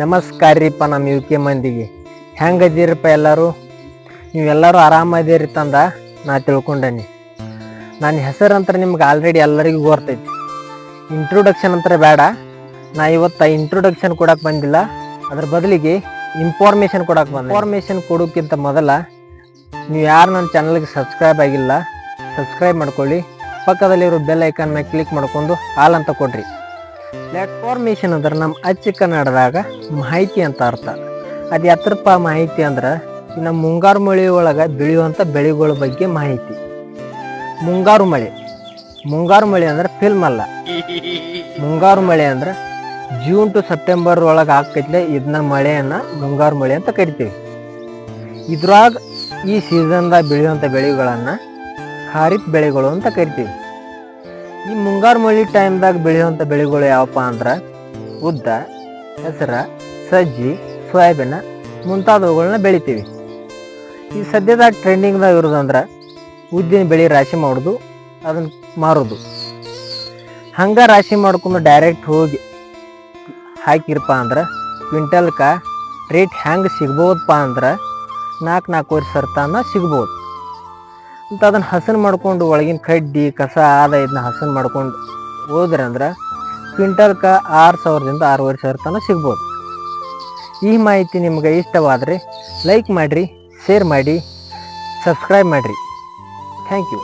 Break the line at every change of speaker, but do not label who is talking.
ನಮಸ್ಕಾರ ರೀಪ್ಪ ನಮ್ಮ U K ಮಂದಿಗೆ. ಹೆಂಗದೀರಪ್ಪ ಎಲ್ಲರೂ? ನೀವೆಲ್ಲರೂ ಆರಾಮದಿರಿ ತಂದ, ನಾ ತಿಳ್ಕೊಂಡೇನಿ. ನನ್ನ ಅಂತ ನಿಮ್ಗೆ ಆಲ್ರೆಡಿ ಎಲ್ಲರಿಗೂ ಗೊತ್ತೈತಿ ಇಂಟ್ರೊಡಕ್ಷನ್ ಅಂತ ಬೇಡ. ನಾ ಇವತ್ತು ಇಂಟ್ರೊಡಕ್ಷನ್ ಕೊಡಕ್ಕೆ ಬಂದಿಲ್ಲ. ಅದ್ರ ಬದಲಿಗೆ ಇನ್ಫಾರ್ಮೇಷನ್ ಕೊಡಕ್ಕೆ ಬಂದ. ಇನ್ಫಾರ್ಮೇಷನ್ ಕೊಡೋಕ್ಕಿಂತ ಮೊದಲ ನೀವು ಯಾರು ನನ್ನ ಚಾನಲ್ಗೆ ಸಬ್ಸ್ಕ್ರೈಬ್ ಆಗಿಲ್ಲ ಸಬ್ಸ್ಕ್ರೈಬ್ ಮಾಡ್ಕೊಳ್ಳಿ. ಪಕ್ಕದಲ್ಲಿರೋ ಬೆಲ್ ಐಕಾನ್ ಕ್ಲಿಕ್ ಮಾಡ್ಕೊಂಡು ಆಲ್ ಅಂತ ಕೊಡ್ರಿ. ಪ್ಲಾಟ್ಫಾರ್ಮೇಷನ್ ಅಂದ್ರೆ ನಮ್ಮ ಅಚ್ಚ ಕನ್ನಡದಾಗ ಮಾಹಿತಿ ಅಂತ ಅರ್ಥ. ಅದು ಎತ್ತರಪ್ಪ ಮಾಹಿತಿ ಅಂದ್ರೆ ನಮ್ಮ ಮುಂಗಾರು ಮಳೆ ಒಳಗೆ ಬೆಳೆಯುವಂಥ ಬೆಳೆಗಳ ಬಗ್ಗೆ ಮಾಹಿತಿ. ಮುಂಗಾರು ಮಳೆ. ಮುಂಗಾರು ಮಳೆ ಅಂದ್ರೆ ಫಿಲ್ಮ್ ಅಲ್ಲ. ಮುಂಗಾರು ಮಳೆ ಅಂದ್ರೆ ಜೂನ್ ಟು ಸೆಪ್ಟೆಂಬರ್ ಒಳಗೆ ಆಕೈತ್ಲೆ ಇದನ್ನ ಮಳೆಯನ್ನು ಮುಂಗಾರು ಮಳೆ ಅಂತ ಕರಿತೀವಿ. ಇದ್ರಾಗ ಈ ಸೀಸನ್ದಾಗ ಬೆಳೆಯುವಂಥ ಬೆಳೆಗಳನ್ನು ಖಾರಿಫ್ ಬೆಳೆಗಳು ಅಂತ ಕರಿತೀವಿ. ಈ ಮುಂಗಾರು ಮಳೆ ಟೈಮ್ದಾಗ ಬೆಳೆಯುವಂಥ ಬೆಳೆಗಳು ಯಾವಪ್ಪ ಅಂದ್ರೆ ಉದ್ದ, ಹೆಸರ, ಸಜ್ಜಿ, ಸೋಯಾಬೀನ ಮುಂತಾದವುಗಳನ್ನ ಬೆಳಿತೀವಿ. ಈ ಸದ್ಯದಾಗ ಟ್ರೆಂಡಿಂಗ್ದಾಗ ಇರೋದಂದ್ರೆ ಉದ್ದಿನ ಬೆಳೆ ರಾಶಿ ಮಾಡೋದು, ಅದನ್ನು ಮಾರೋದು. ಹಂಗ ರಾಶಿ ಮಾಡ್ಕೊಂಡು ಡೈರೆಕ್ಟ್ ಹೋಗಿ ಹಾಕಿರಪ್ಪ ಅಂದ್ರೆ ಕ್ವಿಂಟಲ್ಕ ರೇಟ್ ಹೆಂಗೆ ಸಿಗ್ಬೋದಪ್ಪ ಅಂದ್ರೆ ನಾಲ್ಕು ನಾಲ್ಕೂವರೆ ಸರ್ತಾನ ಸಿಗ್ಬೋದು. ಅಂತ ಅದನ್ನ ಹಸನ್ ಮಾಡ್ಕೊಂಡು ಒಳಗಿನ ಕಡ್ಡಿ, ಕಸ ಆದ ಇದನ್ನ ಹಸನ್ ಮಾಡ್ಕೊಂಡು ಹೋದ್ರೆ ಅಂದ್ರೆ ಕ್ವಿಂಟಲ್ಕ ಆರು ಸಾವಿರದಿಂದ ಆರೂವರೆ ಸಾವಿರ ತನಕ ಸಿಗ್ಬೋದು. ಈ ಮಾಹಿತಿ ನಿಮ್ಗೆ ಇಷ್ಟವಾದರೆ ಲೈಕ್ ಮಾಡಿರಿ ಶೇರ್ ಮಾಡಿ ಸಬ್ಸ್ಕ್ರೈಬ್ ಮಾಡಿರಿ. Thank you